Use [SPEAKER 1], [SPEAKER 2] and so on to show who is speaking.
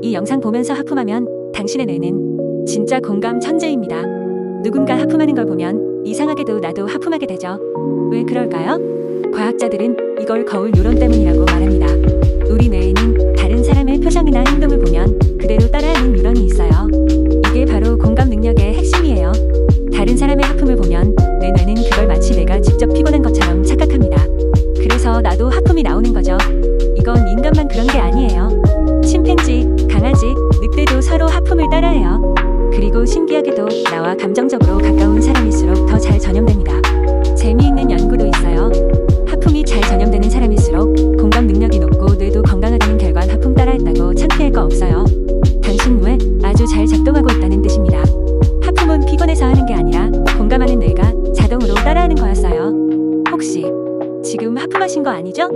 [SPEAKER 1] 이 영상 보면서 하품하면 당신의 뇌는 진짜 공감 천재입니다. 누군가 하품하는 걸 보면 이상하게도 나도 하품하게 되죠. 왜 그럴까요? 과학자들은 이걸 거울 뉴런 때문이라고 말합니다. 우리 뇌에는 다른 사람의 표정이나 행동을 보면 그대로 따라하는 뉴런이 있어요. 이게 바로 공감 능력의 핵심이에요. 다른 사람의 하품을 보면 내 뇌는 그걸 마치 내가 직접 피곤한 것처럼 착각합니다. 그래서 나도 하품이 나오는 거죠. 신기하게도 나와 감정적으로 가까운 사람일수록 더 잘 전염됩니다. 재미있는 연구도 있어요. 하품이 잘 전염되는 사람일수록 공감 능력이 높고 뇌도 건강하다는 결과 하품 따라했다고 창피할 거 없어요. 당신 왜 아주 잘 작동하고 있다는 뜻입니다. 하품은 피곤해서 하는 게 아니라 공감하는 뇌가 자동으로 따라하는 거였어요. 혹시 지금 하품하신 거 아니죠?